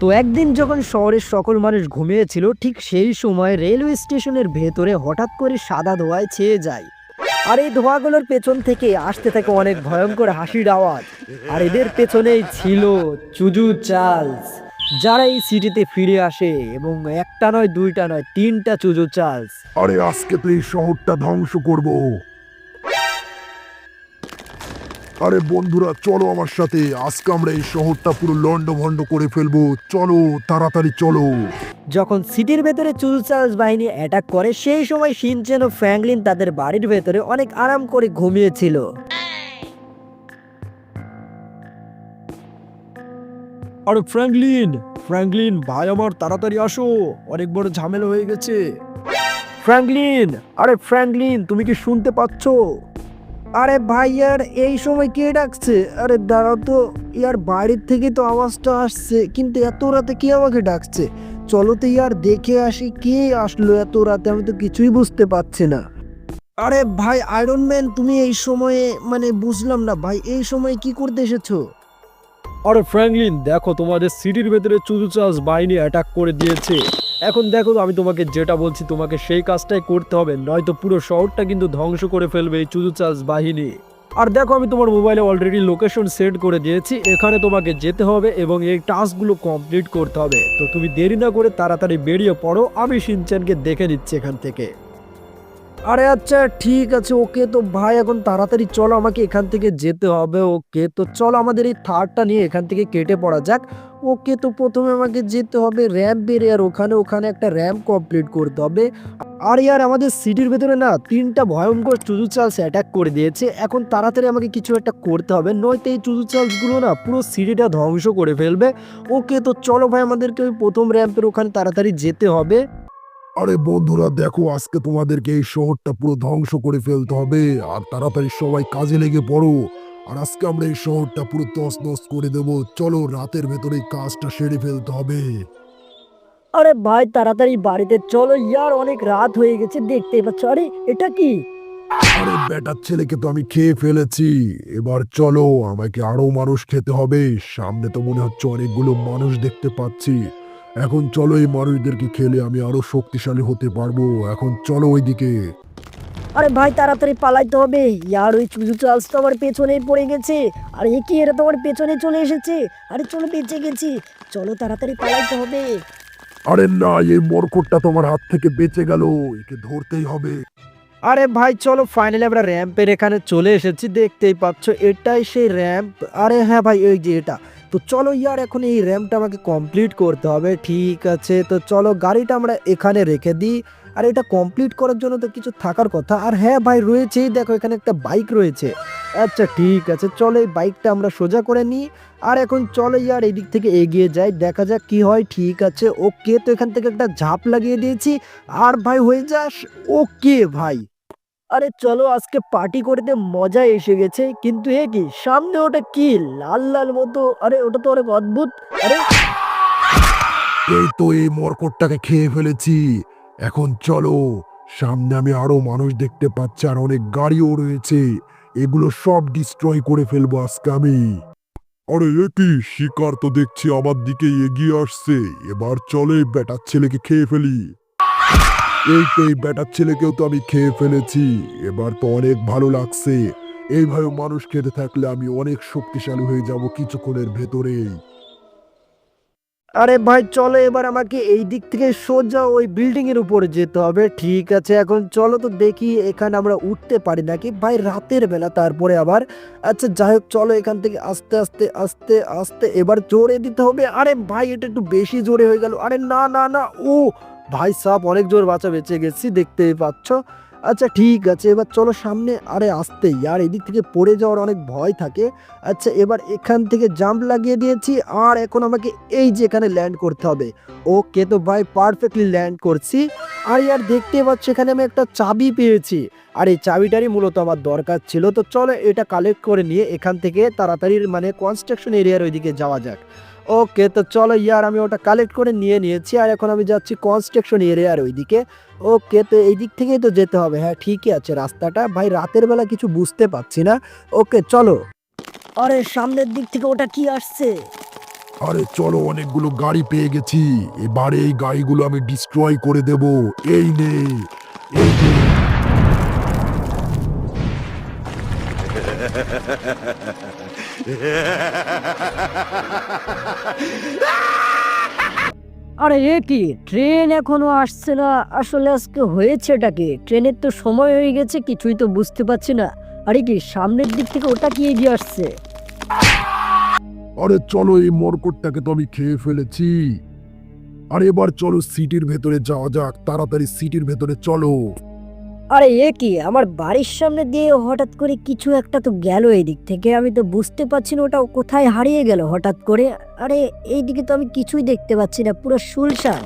তো একদিন যখন শহরের সকল মানুষ ঘুমিয়েছিল, ঠিক সেই সময় রেলওয়ে স্টেশনের ভেতরে হঠাৎ করে সাদা ধোঁয়ায় ছেয়ে যায়। আর এই ধোঁয়াগুলোর পেছন থেকে আসতে থাকে অনেক ভয়ঙ্কর হাসির আওয়াজ। আর এদের পেছনেই ছিল চুজু চার্লস, যারা এই সিটিতে ফিরে আসে এবং একটা নয়, দুইটা নয়, তিনটা চুজু চার্লস। আরে আজকে তো এই শহরটা ধ্বংস করব। আরে বন্ধুরা চলো আমার সাথে। আজকে আমরা এই শহরটা পুরো লন্ড ভন্ড করে ফেলব। চলো তাড়াতাড়ি চলো। যখন সিটির ভেতরে চুজু চার্লস বাহিনী অ্যাটাক করে সেই সময় সিনচেন ও ফ্র্যাঙ্কলিন তাদের বাড়ির ভেতরে অনেক আরাম করে ঘুমিয়েছিল। আরে ফ্র্যাঙ্কলিন ফ্র্যাঙ্কলিন ভাই আমার তাড়াতাড়ি আসো। অনেক বড় ঝামেলা হয়ে গেছে। ফ্র্যাঙ্কলিন আরে ফ্র্যাঙ্কলিন তুমি কি শুনতে পাচ্ছ? আরে ভাই ইয়ার এই সময় কে ডাকছে? আরে দাঁড়াও তো, ইয়ার বাড়ির থেকে তো আওয়াজটা আসছে, কিন্তু এত রাতে কে আমাকে ডাকছে? চলো তো ইয়ার দেখে আসি কে আসলো এত রাতে, আমি তো কিছুই বুঝতে পারছি না। আরে ভাই আয়রন ম্যান তুমি এই সময়ে মানে বুঝলাম না ভাই, এই সময় কি করতে এসেছ? আরে ফ্র্যাঙ্কলিন, দেখো তোমাদের সিটির ভেতরে চুজু চার্জ বাহিনী অ্যাটাক করে দিয়েছে। এখন দেখো আমি তোমাকে যেটা বলছি, তোমাকে সেই কাজটাই করতে হবে, নয়তো পুরো শহরটা কিন্তু ধ্বংস করে ফেলবে এই চুজু চার্জ বাহিনী। আর দেখো আমি তোমার মোবাইলে অলরেডি লোকেশন সেট করে দিয়েছি, এখানে তোমাকে যেতে হবে এবং এই টাস্কগুলো কমপ্লিট করতে হবে। তো তুমি দেরি না করে তাড়াতাড়ি বেরিয়ে পড়ো, আমি সিনচ্যানকে দেখে নিচ্ছি এখান থেকে। আরে আচ্ছা ঠিক আছে, ওকে তো ভাই, এখন তাড়াতাড়ি চলো, আমাকে এখান থেকে যেতে হবে, ওকে তো চলো, আমাদের এই থার্ডটা নিয়ে এখান থেকে কেটে পড়া যাক। ওকে তো প্রথমে আমাকে যেতে হবে র্যাম্প বেরে আর ওখানে ওখানে একটা র্যাম্প কমপ্লিট করতে হবে। আর ইয়ার আমাদের সিটির ভেতরে না, তিনটা ভয়ঙ্কর চুজু চার্লস অ্যাটাক করে দিয়েছে, এখন তাড়াতাড়ি আমাকে কিছু একটা করতে হবে, নয়তো এই চুজু চার্লসগুলো না পুরো সিটিটা ধ্বংস করে ফেলবে। ওকে তো চলো ভাই, আমাদেরকে ওই প্রথম র্যাম্পের ওখানে তাড়াতাড়ি যেতে হবে। আরে বন্ধুরা দেখো আজকে তোমাদেরকে এই শহরটা পুরো ধ্বংস করে ফেলতে হবে আর তাড়াতাড়ি সবাই কাজে লেগে পড়ো। আর আজকে আমরা এই শহরটা পুরো তস নস করে দেবো। চলো রাতের ভেতরে কাজটা সেরে ফেলতে হবে। আরে ভাই তাড়াতাড়ি বাড়িতে চলো ইয়ার অনেক রাত হয়ে গেছে দেখতে পাচ্ছ। আরে এটা কি? আরে বেটার ছেলেকে তো আমি খেয়ে ফেলেছি। এবার চলো আমাকে আরও মানুষ খেতে হবে। সামনে তো মনে হচ্ছে অনেকগুলো মানুষ দেখতে পাচ্ছি। এখন চলো এই মানুষদেরকে খেলে আমি আরও শক্তিশালী হতে পারব। এখন চলো ওইদিকে। আরে ভাই তাড়াতাড়ি পালাইতে হবে। ইয়ার ওই চুজু চার্লস তো আমার পেছনে পড়ে গেছে। আর এ কি এরা তো আমার পেছনে চলে এসেছে। আরে চলো বেঁচে গেছি। চলো তাড়াতাড়ি পালাইতে হবে। আরে না এই মরকটটা তোমার হাত থেকে বেঁচে গেল। একে ধরতেই হবে। আরে ভাই চলো ফাইনালি আমরা র্যাম্পের এখানে চলে এসেছি। দেখতেই পাচ্ছ এটাই সেই র্যাম্প আরে হ্যাঁ ভাই ওই যে এটা। তো চলো ইয়ার, এখন এই র্যাম্পটা আমাকে কমপ্লিট করতে হবে, ঠিক আছে? তো চলো গাড়িটা আমরা এখানে রেখে দিই। আর এটা কমপ্লিট করার জন্য তো কিছু থাকার কথা। আর হ্যাঁ ভাই, রয়েছেই, দেখো এখানে একটা বাইক রয়েছে। আচ্ছা ঠিক আছে, চলো এই বাইকটা আমরা সোজা করে নিই। আর এখন চলো ইয়ার এই দিক থেকে এগিয়ে যাই, দেখা যাক কি হয়, ঠিক আছে? ওকে, তো এখান থেকে একটা ঝাঁপ লাগিয়ে দিয়েছি। আর ভাই, হয়ে যাস? ওকে, ভাই। আরে চলো আজকে পার্টি করতে মজা এসে গেছে। কিন্তু এ কি, সামনে ওটা কি? লাল লাল মতো। আরে ওটা তো অনেক অদ্ভুত। আরে এই তো এই মরকটটাকে খেয়ে ফেলেছি। এখন চলো, সামনে আমি আরও মানুষ দেখতে পাচ্ছি আর অনেক গাড়িও রয়েছে। এগুলো সব ডিস্ট্রয় করে ফেলব আজকে আমি। আরে এ কি, শিকার তো দেখছি আমার দিকে এগিয়ে আসছে। এবার চলে বেটার ছেলেকে খেয়ে ফেলি। এই তো এই বেটার ছেলেকেও তো আমি খেয়ে ফেলেছি। এবার তো অনেক ভালো লাগছে। এইভাবে মানুষ খেতে থাকলে আমি অনেক শক্তিশালী হয়ে যাব কিছুক্ষণের ভেতরেই। আরে ভাই, চলো এবার আমাকে এই দিক থেকে সোজা ওই বিল্ডিং এর উপরে যেতে হবে। ঠিক আছে, এখন চলো তো দেখি এখানে আমরা উঠতে পারি নাকি। ভাই, রাতের বেলা তারপরে আবার। আচ্ছা যাই হোক, চলো এখান থেকে আস্তে আস্তে আস্তে আস্তে এবার জোরে দিতে হবে। আরে ভাই, এটা একটু বেশি জোরে হয়ে গেল। আরে না না না, ও ভাই সাপ অনেক জোর বাঁচা বেঁচে গেছি দেখতেই পাচ্ছ? আচ্ছা ঠিক আছে, এবার চলো সামনে আরে আসতেই। আর এদিক থেকে পড়ে যাওয়ার অনেক ভয় থাকে। আচ্ছা এবার এখান থেকে জাম্প লাগিয়ে দিয়েছি, আর এখন আমাকে এই যে এখানে ল্যান্ড করতে হবে। ওকে, তো ভাই পারফেক্টলি ল্যান্ড করছি। আর ইয়ার দেখতে পাচ্ছ, এখানে আমি একটা চাবি পেয়েছি। আর এই চাবিটারই মূলত আমার দরকার ছিল। তো চলো এটা কালেক্ট করে নিয়ে এখান থেকে তাড়াতাড়ি মানে কনস্ট্রাকশন এরিয়ার ওইদিকে যাওয়া যাক। ওকে তো চলো ইয়ার আমি ওটা কালেক্ট করে নিয়ে নিয়েছি আর এখন আমি যাচ্ছি কনস্ট্রাকশন এরিয়ার ওইদিকে। ওকে তো এই দিক থেকেই তো যেতে হবে। হ্যাঁ ঠিকই আছে রাস্তাটা। ভাই রাতের বেলা কিছু বুঝতে পারছি না। ওকে চলো। আরে সামনের দিক থেকে ওটা কি আসছে? আরে চলো অনেকগুলো গাড়ি পেয়ে গেছি। এবারে এই গাড়িগুলো আমি ডিস্ট্রয় করে দেব। এই নে। এই নে। আরে এ কি? ট্রেন এখনও আসছে না। আসলে আজকে হয়েছেটা কি? ট্রেনের তো সময় হয়ে গেছে, কিছুই তো বুঝতে পারছি না। আরে কি, সামনের দিক থেকে ওটা কি এগিয়ে আসছে? আরে চলো এই মরকটটাকে তো আমি খেয়ে ফেলেছি। আর এবার চলো সিটির ভেতরে যাওয়া যাক। তাড়াতাড়ি সিটির ভেতরে চলো। আরে এ কি? আমার বাড়ির সামনে দিয়ে হঠাৎ করে কিছু একটা তো গেল এই দিক থেকে। আমি তো বুঝতে পারছি না ওটা কোথায় হারিয়ে গেল হঠাৎ করে। আরে এইদিকে তো আমি কিছুই দেখতে পাচ্ছি না, পুরো শুনশান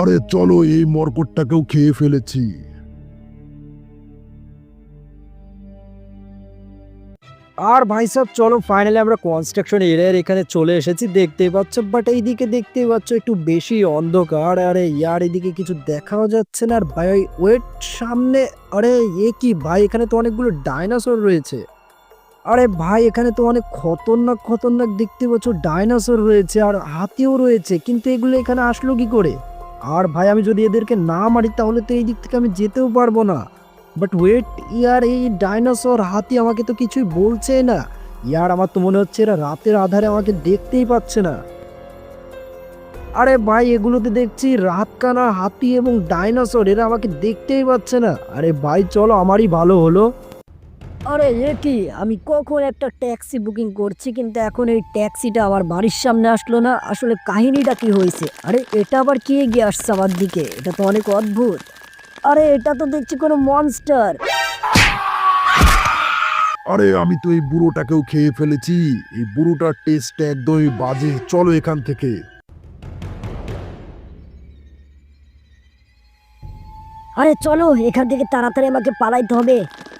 আরে চলো এই মরকটটাকেও খেয়ে ফেলেছি। আর ভাই সব, চলো ফাইনালি আমরা কনস্ট্রাকশন এরিয়ার এখানে চলে এসেছি, দেখতেই পাচ্ছ বাট এইদিকে দেখতেই পাচ্ছ একটু বেশি অন্ধকার, আরে ইয়ার, এদিকে কিছু দেখাও যাচ্ছে না, আর ভাই ওয়েট সামনে, আরে এ কি ভাই, এখানে তো অনেকগুলো ডাইনোসর রয়েছে। আরে ভাই, এখানে তো অনেক খতরনাক খতরনাক দেখতে পাচ্ছ ডাইনোসর রয়েছে, আর হাতিও রয়েছে, কিন্তু এগুলো এখানে আসলো কি করে? আর ভাই, আমি যদি এদেরকে না মারি, তাহলে তো এই দিক থেকে আমি যেতেও পারব না। বাট ওয়েট ইয়ার এই ডাইনোসর হাতি আমাকে তো কিছুই বলছে না। ইয়ার আমার তো মনে হচ্ছে এরা রাতের আধারে আমাকে দেখতেই পাচ্ছে না। আরে ভাই, এগুলোতে দেখছি রাতকানা হাতি এবং ডাইনোসর এরা আমাকে দেখতেই পাচ্ছে না। আরে ভাই, চলো, আমারই ভালো হলো। আরে, এ কি? আমি কখন একটা ট্যাক্সি বুকিং করছি, কিন্তু এখন এই ট্যাক্সিটা আমার বাড়ির সামনে আসলো না। আসলে কাহিনীটা কি হয়েছে? আরে, এটা আবার কি গিয়ে আসছে আমার দিকে? এটা তো অনেক অদ্ভুত। আরে এটা তো দেখছি কোনো মনস্টার আরে আমি তো এই বুড়োটাকেও খেয়ে ফেলেছি। এই বুড়োটার টেস্ট একদমই বাজে। চলো এখান থেকে। আরে চলো এখান থেকে তাড়াতাড়ি আমাকে পালাইতে হবে।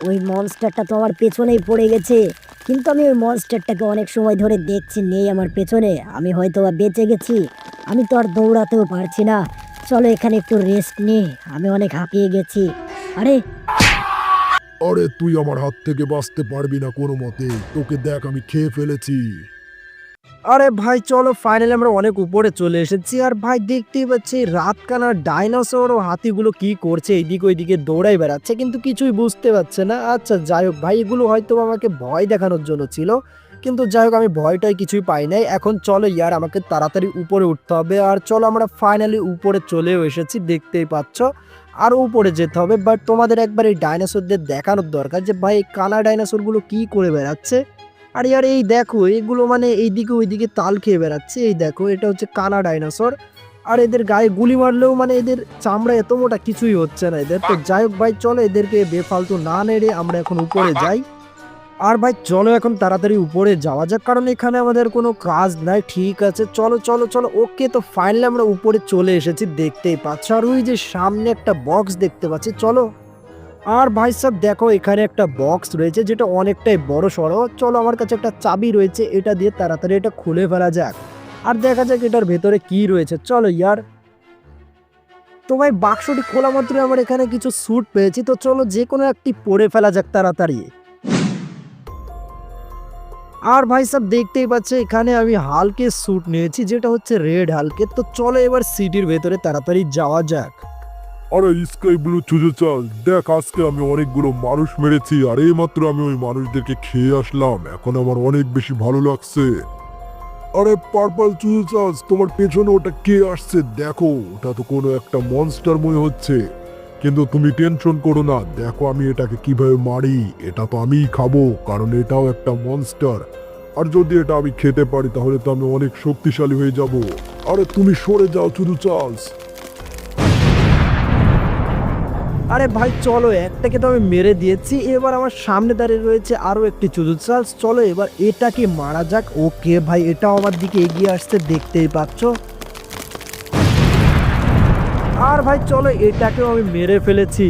ওই মনস্টারটা তো আমার পেছনেই পড়ে গেছে। কিন্তু আমি ওই মনস্টারটাকে অনেক সময় ধরে দেখছি নেই আমার পেছনে। আমি হয়তো বা বেঁচে গেছি। আমি তো আর দৌড়াতেও পারছি না। চলো এখানে একটু রেস্ট নে। আমি অনেক হাঁপিয়ে গেছি। আরে আরে তুই আমার হাত থেকে বাঁচতে পারবি না কোনো মতে। তোকে দেখ আমি খেয়ে ফেলেছি। আরে ভাই চলো ফাইনালি আমরা অনেক উপরে চলে এসেছি। আর ভাই দেখতেই পাচ্ছি রাতকানা ডাইনোসর ও হাতিগুলো কি করছে এইদিকে ওইদিকে দৌড়াই বেড়াচ্ছে কিন্তু কিছুই বুঝতে পারছে না। আচ্ছা যাই হোক ভাই এগুলো হয়তো আমাকে ভয় দেখানোর জন্য ছিল। কিন্তু যাই হোক, আমি ভয়টাই কিছুই পাই নাই। এখন চলো ইয়ার, আমাকে তাড়াতাড়ি উপরে উঠতে হবে। আর চলো, আমরা ফাইনালি উপরে চলেও এসেছি, দেখতেই পাচ্ছ। আরও উপরে যেতে হবে বাট তোমাদের একবার এই ডাইনোসরদের দেখানোর দরকার যে, ভাই কানা ডাইনোসরগুলো কি করে বেড়াচ্ছে? আর ইয়ার, এই দেখো, এগুলো মানে এইদিকে ওইদিকে তাল খেয়ে বেড়াচ্ছে। এই দেখো, এটা হচ্ছে কানা ডাইনোসর আর এদের গায়ে গুলি মারলেও মানে এদের চামড়া এত মোটা কিছুই হচ্ছে না এদের। তো যাই হোক, ভাই, চলো এদেরকে বেফালতু না নেড়ে আমরা এখন উপরে যাই। আর ভাই, চলো এখন তাড়াতাড়ি উপরে যাওয়া যাক, কারণ এখানে আমাদের কোনো কাজ নাই, ঠিক আছে। চলো চলো চলো, ওকে তো ফাইনালি আমরা উপরে চলে এসেছি, দেখতেই পাচ্ছ। আর ওই যে সামনে একটা বক্স দেখতে পাচ্ছি, চলো। আর ভাই সাহেব দেখো, এখানে একটা বক্স রয়েছে, যেটা অনেকটাই বড় সড়ো চলো, আমার কাছে একটা চাবি রয়েছে, এটা দিয়ে তাড়াতাড়ি এটা খুলে ফেলা যাক। আর দেখা যাক এটার ভেতরে কি রয়েছে। চলো, ইয়ার। তো ভাই বাক্সটি খোলা মাত্রই আমার এখানে কিছু স্যুট পেয়েছি, তো চলো যে কোনো একটি পরে ফেলা যাক তাড়াতাড়ি। আর ভাই সব, দেখতেই পাচ্ছে, এখানে আমি হালকে স্যুট নিয়েছি, যেটা হচ্ছে রেড হালকে। তো চলো এবার সিটির ভেতরে তাড়াতাড়ি যাওয়া যাক। আরে, স্কাই ব্লু চুজে চাল। দেখ, আজকে আমি অনেকগুলো মানুষ মেরেছি, আর এই মাত্র আমি ওই মানুষদেরকে খেয়ে আসলাম। এখন আমার অনেক বেশি ভালো লাগছে। আরে, পার্পল চুজে চাল, তোমার পেছনে ওটা কে আসছে? দেখো, ওটা তো কোনো একটা মনস্টার মনে হচ্ছে। কিন্তু তুমি টেনশন করো না। দেখো আমি এটাকে কীভাবে মারি। এটা তো আমিই খাব, কারণ এটাও একটা মনস্টার আর যদি এটা আমি খেতে পারি, তাহলে তো আমি অনেক শক্তিশালী হয়ে যাব। আরে তুমি সরে যাও চুজু চার্লস আরে ভাই, চলো, একটাকে তো আমি মেরে দিয়েছি। এবার আমার সামনে দাঁড়িয়ে রয়েছে আরও একটি চুজুচাল চলো, এবার এটাকে মারা যাক। ওকে ভাই, এটাও আমার দিকে এগিয়ে আসতে দেখতেই পাচ্ছ? আর ভাই, চলো এটাকেও আমি মেরে ফেলেছি।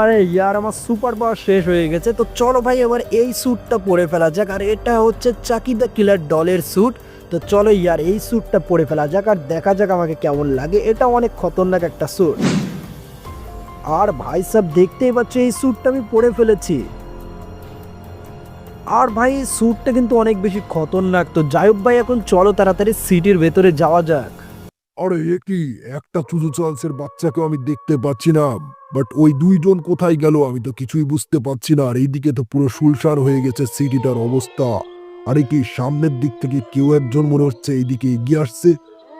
আরে ইয়ার, আমার সুপার পাওয়ার শেষ হয়ে গেছে। তো চলো ভাই, এবার এই স্যুটটা পরে ফেলা যাক। আর এটা হচ্ছে চাকি দ্য কিলার ডলের স্যুট। তো চলো ইয়ার, এই স্যুটটা পরে ফেলা যাক আর দেখা যাক আমাকে কেমন লাগে। এটা অনেক খতরনাক একটা স্যুট। আর ভাই সব, দেখতেই পাচ্ছ, এই স্যুটটা আমি পরে ফেলেছি। আর ভাই স্যুটটা কিন্তু অনেক বেশি খতরনাক। তো যাই হোক ভাই, এখন চলো তাড়াতাড়ি সিটির ভেতরে যাওয়া যাক। আরে, এ কি? একটা চুজু চার্লসের বাচ্চাকেও আমি দেখতে পাচ্ছি না। বাট ওই দুইজন কোথায় গেল আমি তো কিছুই বুঝতে পারছি না। আর এইদিকে তো পুরো সুলসার হয়ে গেছে সিটিটার অবস্থা। আরে কি, সামনের দিক থেকে কেউ একজন মনে হচ্ছে এইদিকে এগিয়ে আসছে?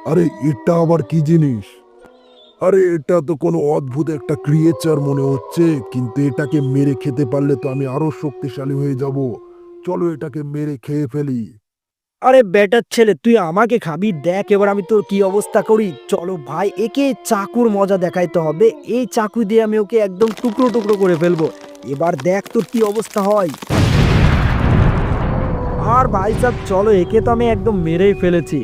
আরে, এটা আবার কি জিনিস? আরে, এটা তো কোনো অদ্ভুত একটা ক্রিয়েচার মনে হচ্ছে। কিন্তু এটাকে মেরে খেতে পারলে তো আমি আরও শক্তিশালী হয়ে যাব। চলো এটাকে মেরে খেয়ে ফেলি। আরে বেটার ছেলে, তুই আমাকে খাবি? দেখ এবার আমি তোর কি অবস্থা করি। চলো ভাই, একে চাকুর মজা দেখাইতে হবে। এই চাকু দিয়ে আমি ওকে একদম টুকরো টুকরো করে ফেলব। এবার দেখ তোর কি অবস্থা হয়। আর ভাই সাহেব, চলো, একে তো আমি একদম মেরেই ফেলেছি।